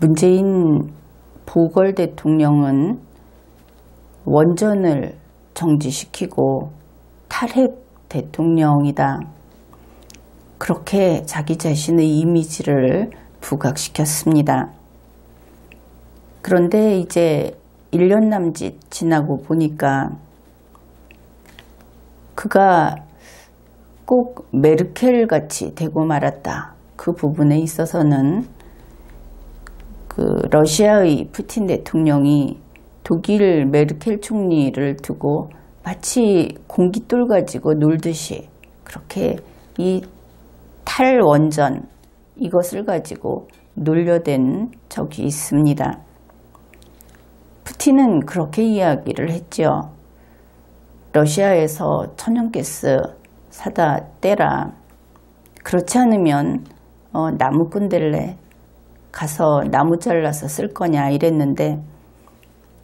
문재인 보궐 대통령은 원전을 정지시키고 탈핵 대통령이다. 그렇게 자기 자신의 이미지를 부각시켰습니다. 그런데 이제 1년 남짓 지나고 보니까 그가 꼭 메르켈 같이 되고 말았다. 그 부분에 있어서는 그 러시아의 푸틴 대통령이 독일 메르켈 총리를 두고 마치 공깃돌 가지고 놀듯이 그렇게 이 탈원전 이것을 가지고 놀려댄 적이 있습니다. 푸틴은 그렇게 이야기를 했죠. 러시아에서 천연가스 사다 떼라. 그렇지 않으면 어, 나무꾼 될래 가서 나무 잘라서 쓸 거냐 이랬는데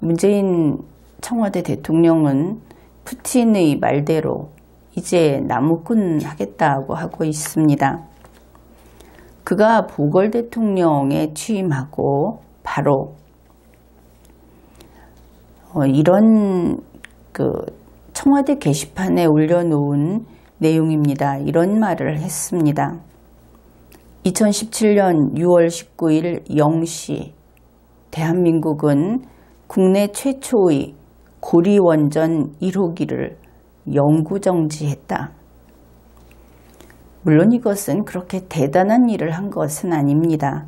문재인 청와대 대통령은 푸틴의 말대로 이제 나무꾼 하겠다고 하고 있습니다. 그가 보궐 대통령에 취임하고 바로 어, 이런 그 청와대 게시판에 올려놓은 내용입니다. 이런 말을 했습니다. 2017년 6월 19일 0시 대한민국은 국내 최초의 고리원전 1호기를 영구정지했다. 물론 이것은 그렇게 대단한 일을 한 것은 아닙니다.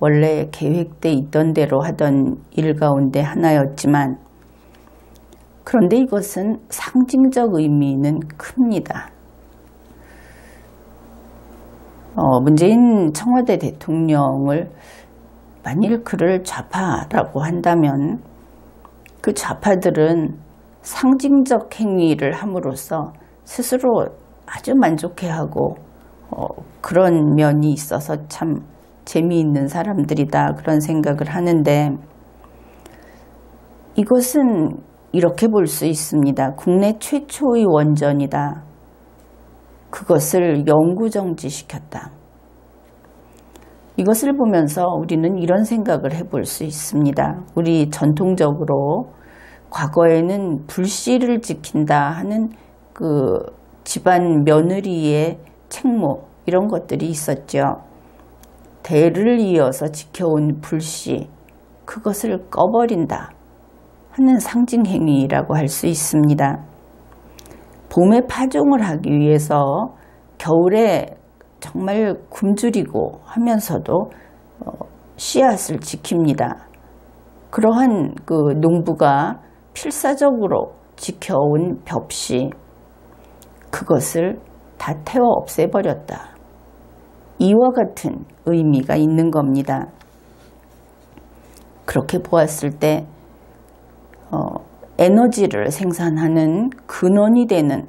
원래 계획돼 있던 대로 하던 일 가운데 하나였지만 그런데 이것은 상징적 의미는 큽니다. 어, 문재인 청와대 대통령을 만일 그를 좌파라고 한다면 그 좌파들은 상징적 행위를 함으로써 스스로 아주 만족해하고 어, 그런 면이 있어서 참 재미있는 사람들이다 그런 생각을 하는데 이것은 이렇게 볼 수 있습니다. 국내 최초의 원전이다. 그것을 영구정지시켰다. 이것을 보면서 우리는 이런 생각을 해볼 수 있습니다. 우리 전통적으로 과거에는 불씨를 지킨다 하는 그 집안 며느리의 책무 이런 것들이 있었죠. 대를 이어서 지켜온 불씨 그것을 꺼버린다 하는 상징 행위라고 할 수 있습니다. 봄에 파종을 하기 위해서 겨울에 정말 굶주리고 하면서도 어, 씨앗을 지킵니다. 그러한 그 농부가 필사적으로 지켜온 벽시 그것을 다 태워 없애버렸다. 이와 같은 의미가 있는 겁니다. 그렇게 보았을 때 어, 에너지를 생산하는 근원이 되는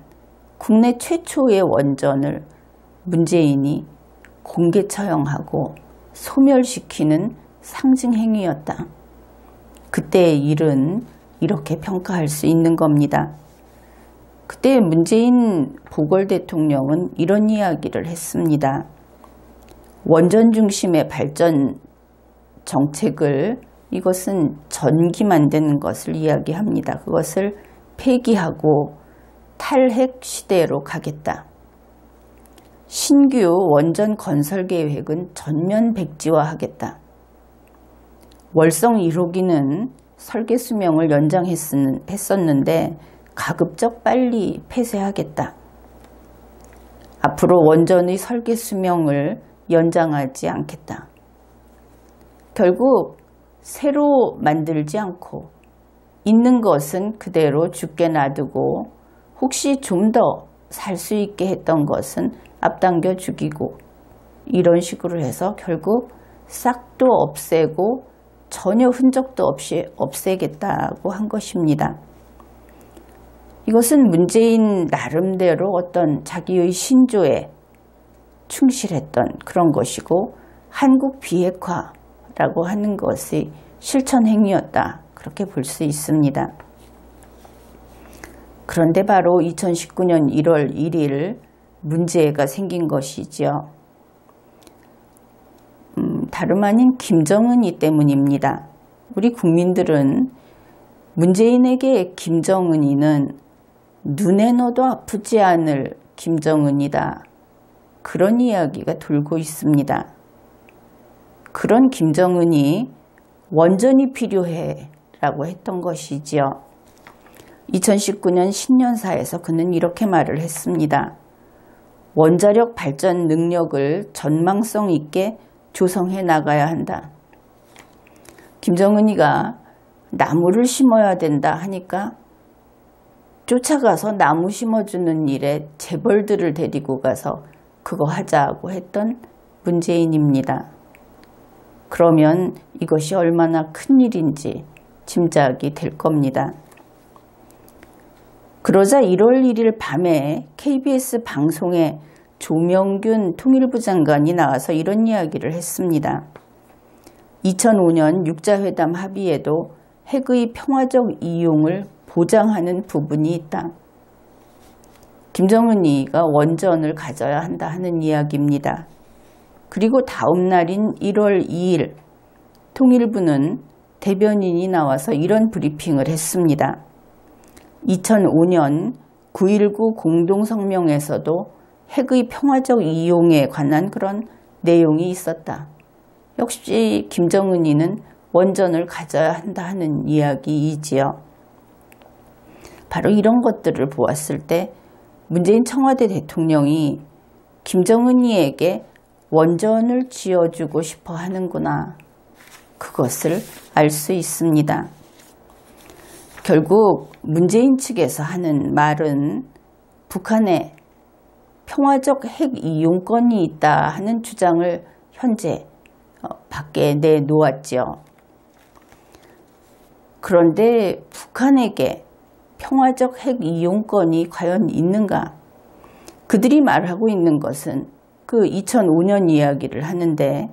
국내 최초의 원전을 문재인이 공개 처형하고 소멸시키는 상징 행위였다. 그때의 일은 이렇게 평가할 수 있는 겁니다. 그때 문재인 보궐 대통령은 이런 이야기를 했습니다. 원전 중심의 발전 정책을 이것은 전기 만드는 것을 이야기합니다. 그것을 폐기하고 탈핵 시대로 가겠다. 신규 원전 건설 계획은 전면 백지화하겠다. 월성 1호기는 설계 수명을 연장했었는데 가급적 빨리 폐쇄하겠다. 앞으로 원전의 설계 수명을 연장하지 않겠다. 결국 새로 만들지 않고 있는 것은 그대로 죽게 놔두고 혹시 좀 더 살 수 있게 했던 것은 앞당겨 죽이고 이런 식으로 해서 결국 싹도 없애고 전혀 흔적도 없이 없애겠다고 한 것입니다. 이것은 문재인 나름대로 어떤 자기의 신조에 충실했던 그런 것이고 한국 비핵화 라고 하는 것이 실천 행위였다. 그렇게 볼 수 있습니다. 그런데 바로 2019년 1월 1일 문제가 생긴 것이죠. 다름 아닌 김정은이 때문입니다. 우리 국민들은 문재인에게 김정은이는 눈에 넣어도 아프지 않을 김정은이다. 그런 이야기가 돌고 있습니다. 그런 김정은이 원전이 필요해 라고 했던 것이지요. 2019년 신년사에서 그는 이렇게 말을 했습니다. 원자력 발전 능력을 전망성 있게 조성해 나가야 한다. 김정은이가 나무를 심어야 된다 하니까 쫓아가서 나무 심어주는 일에 재벌들을 데리고 가서 그거 하자고 했던 문재인입니다. 그러면 이것이 얼마나 큰 일인지 짐작이 될 겁니다. 그러자 1월 1일 밤에 KBS 방송에 조명균 통일부 장관이 나와서 이런 이야기를 했습니다. 2005년 육자회담 합의에도 핵의 평화적 이용을 보장하는 부분이 있다. 김정은이가 원전을 가져야 한다 하는 이야기입니다. 그리고 다음 날인 1월 2일 통일부는 대변인이 나와서 이런 브리핑을 했습니다. 2005년 9.19 공동성명에서도 핵의 평화적 이용에 관한 그런 내용이 있었다. 역시 김정은이는 원전을 가져야 한다 하는 이야기이지요. 바로 이런 것들을 보았을 때 문재인 청와대 대통령이 김정은이에게 원전을 지어주고 싶어 하는구나. 그것을 알 수 있습니다. 결국 문재인 측에서 하는 말은 북한에 평화적 핵 이용권이 있다 하는 주장을 현재 어, 밖에 내놓았죠. 그런데 북한에게 평화적 핵 이용권이 과연 있는가? 그들이 말하고 있는 것은 그 2005년 이야기를 하는데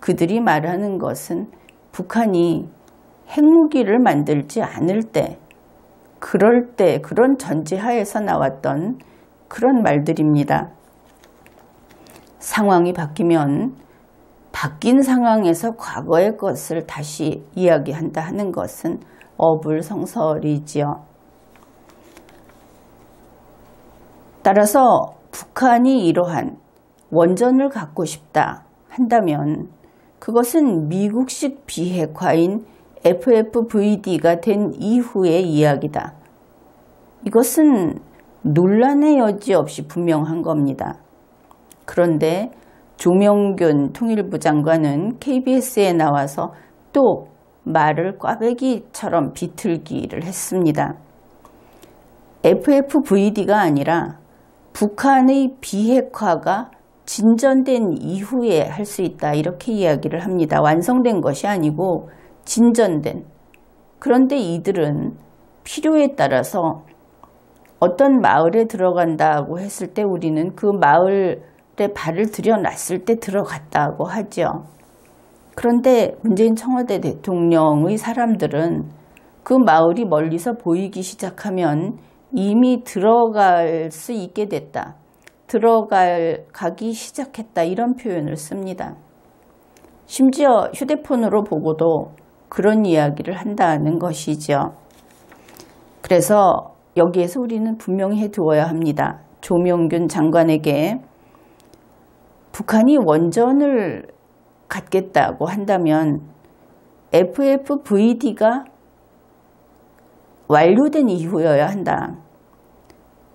그들이 말하는 것은 북한이 핵무기를 만들지 않을 때, 그럴 때, 그런 전제하에서 나왔던 그런 말들입니다. 상황이 바뀌면 바뀐 상황에서 과거의 것을 다시 이야기한다 하는 것은 어불성설이지요. 따라서 북한이 이러한 원전을 갖고 싶다 한다면 그것은 미국식 비핵화인 FFVD가 된 이후의 이야기다. 이것은 논란의 여지 없이 분명한 겁니다. 그런데 조명균 통일부 장관은 KBS에 나와서 또 말을 꽈배기처럼 비틀기를 했습니다. FFVD가 아니라 북한의 비핵화가 진전된 이후에 할 수 있다 이렇게 이야기를 합니다. 완성된 것이 아니고 진전된. 그런데 이들은 필요에 따라서 어떤 마을에 들어간다고 했을 때 우리는 그 마을에 발을 들여놨을 때 들어갔다고 하죠. 그런데 문재인 청와대 대통령의 사람들은 그 마을이 멀리서 보이기 시작하면 이미 들어갈 수 있게 됐다. 들어갈 가기 시작했다 이런 표현을 씁니다. 심지어 휴대폰으로 보고도 그런 이야기를 한다는 것이죠. 그래서 여기에서 우리는 분명히 해두어야 합니다. 조명균 장관에게 북한이 원전을 갖겠다고 한다면 FFVD가 완료된 이후여야 한다.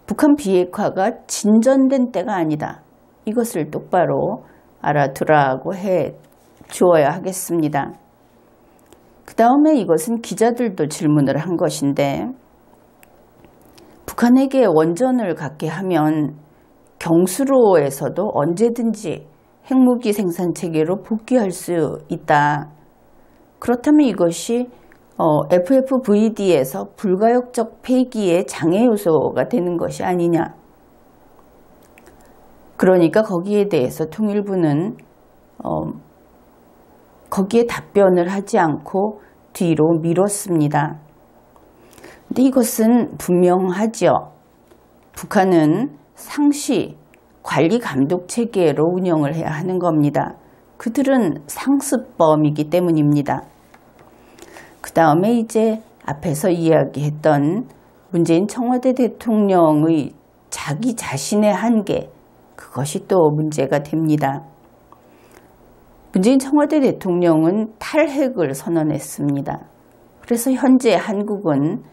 북한 비핵화가 진전된 때가 아니다. 이것을 똑바로 알아두라고 해 주어야 하겠습니다. 그 다음에 이것은 기자들도 질문을 한 것인데 북한에게 원전을 갖게 하면 경수로에서도 언제든지 핵무기 생산 체계로 복귀할 수 있다. 그렇다면 이것이 어, FFVD에서 불가역적 폐기의 장애 요소가 되는 것이 아니냐. 그러니까 거기에 대해서 통일부는 어, 거기에 답변을 하지 않고 뒤로 미뤘습니다. 근데 이것은 분명하죠. 북한은 상시 관리 감독 체계로 운영을 해야 하는 겁니다. 그들은 상습범이기 때문입니다. 그 다음에 이제 앞에서 이야기했던 문재인 청와대 대통령의 자기 자신의 한계, 그것이 또 문제가 됩니다. 문재인 청와대 대통령은 탈핵을 선언했습니다. 그래서 현재 한국은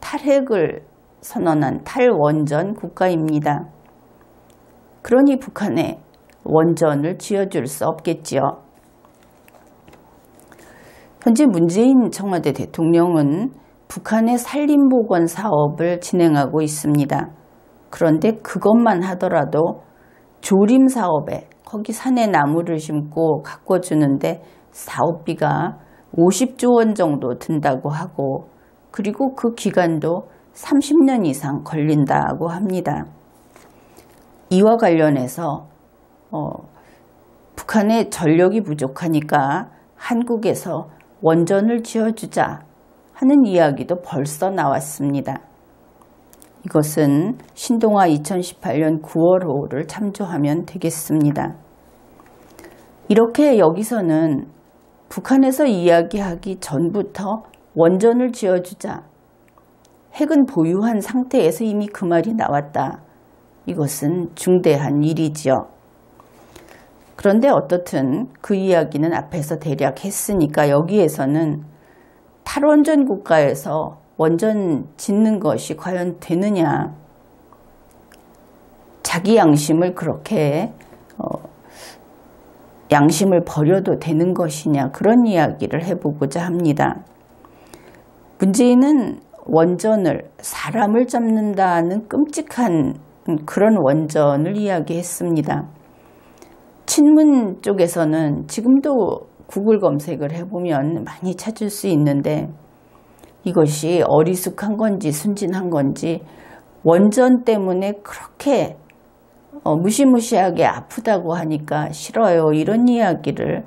탈핵을 선언한 탈원전 국가입니다. 그러니 북한에 원전을 지어줄 수 없겠지요. 현재 문재인 청와대 대통령은 북한의 산림보건 사업을 진행하고 있습니다. 그런데 그것만 하더라도 조림 사업에 거기 산에 나무를 심고 가꿔 주는데 사업비가 50조 원 정도 든다고 하고 그리고 그 기간도 30년 이상 걸린다고 합니다. 이와 관련해서 어, 북한의 전력이 부족하니까 한국에서 원전을 지어주자 하는 이야기도 벌써 나왔습니다. 이것은 신동아 2018년 9월호를 참조하면 되겠습니다. 이렇게 여기서는 북한에서 이야기하기 전부터 원전을 지어주자. 핵은 보유한 상태에서 이미 그 말이 나왔다. 이것은 중대한 일이지요. 그런데 어떻든 그 이야기는 앞에서 대략 했으니까 여기에서는 탈원전 국가에서 원전 짓는 것이 과연 되느냐. 자기 양심을 그렇게 어, 양심을 버려도 되는 것이냐 그런 이야기를 해보고자 합니다. 문재인은 원전을 사람을 잡는다는 끔찍한 그런 원전을 이야기했습니다. 친문 쪽에서는 지금도 구글 검색을 해보면 많이 찾을 수 있는데 이것이 어리숙한 건지 순진한 건지 원전 때문에 그렇게 어, 무시무시하게 아프다고 하니까 싫어요. 이런 이야기를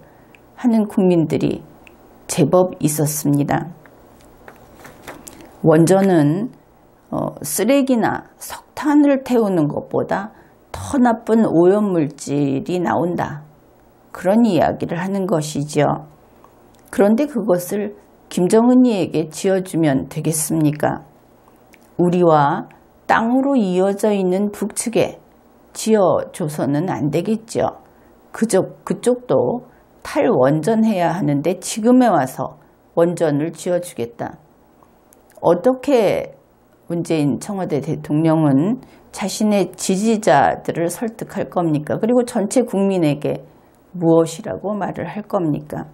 하는 국민들이 제법 있었습니다. 원전은 어, 쓰레기나 석탄을 태우는 것보다 더 나쁜 오염물질이 나온다. 그런 이야기를 하는 것이죠. 그런데 그것을 김정은이에게 지어주면 되겠습니까? 우리와 땅으로 이어져 있는 북측에 지어줘서는 안 되겠죠. 그쪽, 그쪽도 탈원전해야 하는데 지금에 와서 원전을 지어주겠다. 어떻게 문재인 청와대 대통령은 자신의 지지자들을 설득할 겁니까? 그리고 전체 국민에게 무엇이라고 말을 할 겁니까?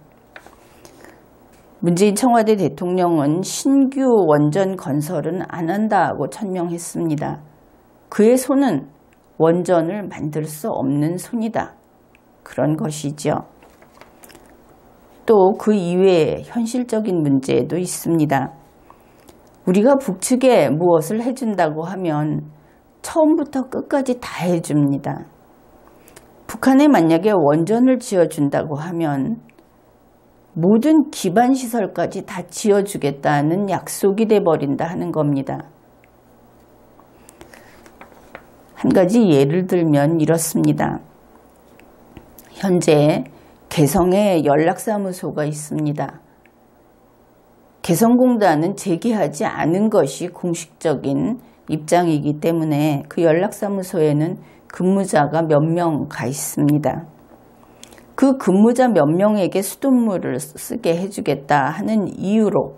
문재인 청와대 대통령은 신규 원전 건설은 안 한다고 천명했습니다. 그의 손은 원전을 만들 수 없는 손이다. 그런 것이죠. 또 그 이외에 현실적인 문제도 있습니다. 우리가 북측에 무엇을 해준다고 하면 처음부터 끝까지 다 해줍니다. 북한에 만약에 원전을 지어준다고 하면 모든 기반 시설까지 다 지어주겠다는 약속이 돼버린다 하는 겁니다. 한 가지 예를 들면 이렇습니다. 현재 개성에 연락사무소가 있습니다. 개성공단은 재개하지 않은 것이 공식적인 입장이기 때문에 그 연락사무소에는 근무자가 몇 명 가 있습니다. 그 근무자 몇 명에게 수돗물을 쓰게 해주겠다 하는 이유로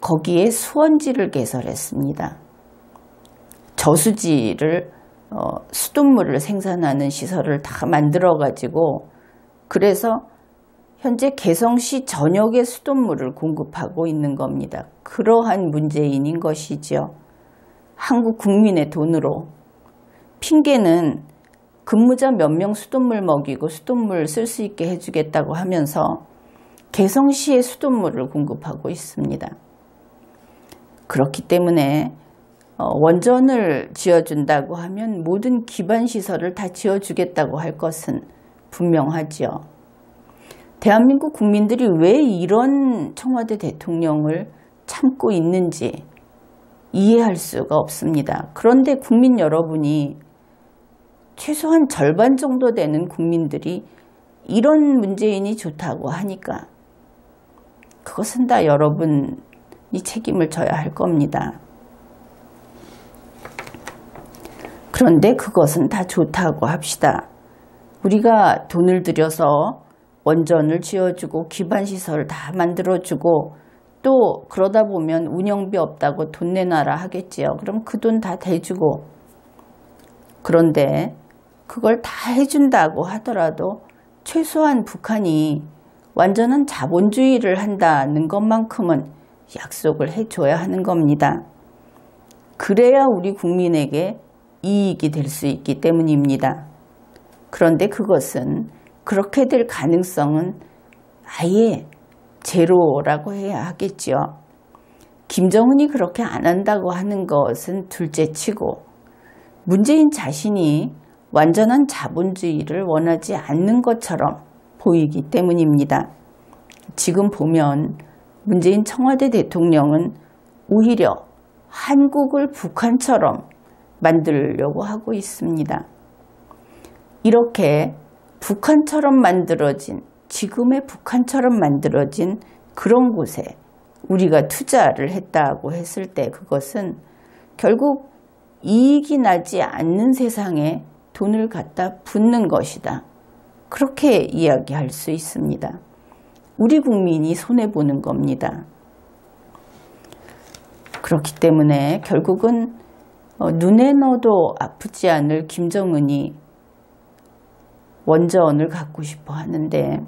거기에 수원지를 개설했습니다. 저수지를 어, 수돗물을 생산하는 시설을 다 만들어 가지고 그래서 현재 개성시 전역에 수돗물을 공급하고 있는 겁니다. 그러한 문재인인 것이죠. 한국 국민의 돈으로 핑계는 근무자 몇 명 수돗물 먹이고 수돗물 쓸 수 있게 해주겠다고 하면서 개성시에 수돗물을 공급하고 있습니다. 그렇기 때문에 어, 원전을 지어준다고 하면 모든 기반시설을 다 지어주겠다고 할 것은 분명하지요. 대한민국 국민들이 왜 이런 청와대 대통령을 참고 있는지 이해할 수가 없습니다. 그런데 국민 여러분이 최소한 절반 정도 되는 국민들이 이런 문재인이 좋다고 하니까 그것은 다 여러분이 책임을 져야 할 겁니다. 그런데 그것은 다 좋다고 합시다. 우리가 돈을 들여서 원전을 지어주고 기반시설 다 만들어주고 또 그러다 보면 운영비 없다고 돈 내놔라 하겠지요. 그럼 그 돈 다 대주고 그런데 그걸 다 해준다고 하더라도 최소한 북한이 완전한 자본주의를 한다는 것만큼은 약속을 해줘야 하는 겁니다. 그래야 우리 국민에게 이익이 될 수 있기 때문입니다. 그런데 그것은 그렇게 될 가능성은 아예 제로라고 해야 하겠죠. 김정은이 그렇게 안 한다고 하는 것은 둘째 치고 문재인 자신이 완전한 자본주의를 원하지 않는 것처럼 보이기 때문입니다. 지금 보면 문재인 청와대 대통령은 오히려 한국을 북한처럼 만들려고 하고 있습니다. 이렇게 북한처럼 만들어진 지금의 북한처럼 만들어진 그런 곳에 우리가 투자를 했다고 했을 때 그것은 결국 이익이 나지 않는 세상에 돈을 갖다 붓는 것이다. 그렇게 이야기할 수 있습니다. 우리 국민이 손해보는 겁니다. 그렇기 때문에 결국은 어, 눈에 넣어도 아프지 않을 김정은이 원전을 갖고 싶어 하는데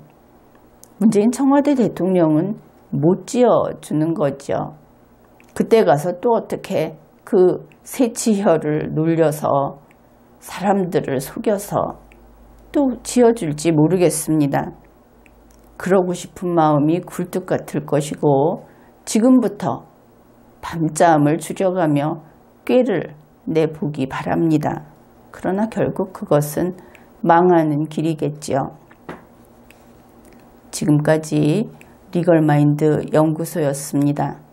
문재인 청와대 대통령은 못 지어주는 거죠. 그때 가서 또 어떻게 그 새치혈을 놀려서 사람들을 속여서 또 지어줄지 모르겠습니다. 그러고 싶은 마음이 굴뚝 같을 것이고 지금부터 밤잠을 줄여가며 꾀를 내보기 바랍니다. 그러나 결국 그것은 망하는 길이겠지요. 지금까지 리걸마인드 연구소였습니다.